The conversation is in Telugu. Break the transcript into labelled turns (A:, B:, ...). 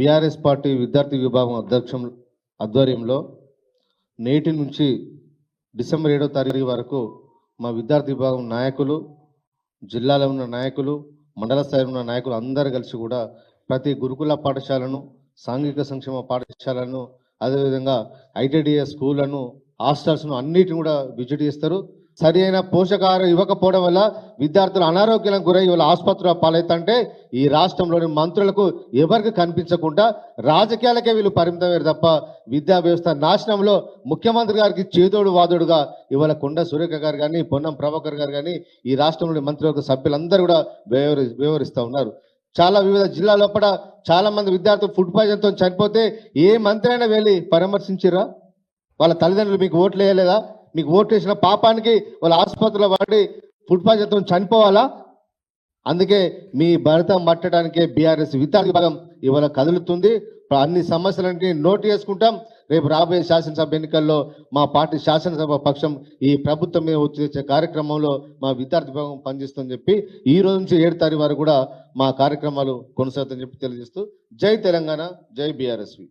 A: బీఆర్ఎస్ పార్టీ విద్యార్థి విభాగం అధ్యక్షం ఆధ్వర్యంలో నేటి నుంచి డిసెంబర్ ఏడో తారీఖు వరకు మా విద్యార్థి విభాగం నాయకులు జిల్లాలో ఉన్న నాయకులు మండల స్థాయిలో ఉన్న నాయకులు అందరూ కలిసి కూడా ప్రతి గురుకుల పాఠశాలను సాంఘిక సంక్షేమ పాఠశాలను అదేవిధంగా ఐటీడీఎస్ స్కూళ్ళను హాస్టల్స్ను అన్నిటిని కూడా విజిట్ చేస్తారు. సరి అయిన పోషకాహారం ఇవ్వకపోవడం వల్ల విద్యార్థులు అనారోగ్యాలకు గురై వాళ్ళ ఆసుపత్రుల పాలైతంటే ఈ రాష్ట్రంలోని మంత్రులకు ఎవరికి కనిపించకుండా రాజకీయాలకే వీళ్ళు పరిమితమయ్యారు తప్ప విద్యా వ్యవస్థ నాశనంలో ముఖ్యమంత్రి గారికి చేదోడు వాదోడుగా ఇవాళ కొండ సురేఖ గారు కానీ పొన్నం ప్రభాకర్ గారు కానీ ఈ రాష్ట్రంలోని మంత్రివర్గ సభ్యులందరూ కూడా వ్యవహరి వ్యవహరిస్తూ ఉన్నారు. చాలా వివిధ జిల్లాల లోపల చాలా మంది విద్యార్థులు ఫుడ్ పాయిజన్తో చనిపోతే ఏ మంత్రి అయినా వెళ్ళి పరామర్శించారా వాళ్ళ తల్లిదండ్రులు మీకు ఓట్లు వేయలేదా? మీకు ఓట్లు వేసిన పాపానికి వాళ్ళ ఆసుపత్రిలో పడి ఫుడ్ పాయిజన్తో చనిపోవాలా? అందుకే మీ భరతం పట్టడానికే బీఆర్ఎస్ విద్యార్థి భాగం ఇవాళ కదులుతుంది. అన్ని సమస్యలన్నీ నోటు చేసుకుంటాం. రేపు రాబోయే శాసనసభ ఎన్నికల్లో మా పార్టీ శాసనసభ పక్షం ఈ ప్రభుత్వం మీద వచ్చే కార్యక్రమంలో మా విద్యార్థి భాగం పనిచేస్తుందని చెప్పి ఈ రోజు నుంచి ఏడు తారీఖు వరకు కూడా మా కార్యక్రమాలు కొనసాగుతాయని చెప్పి తెలియజేస్తూ జై తెలంగాణ జై బీఆర్ఎస్వి.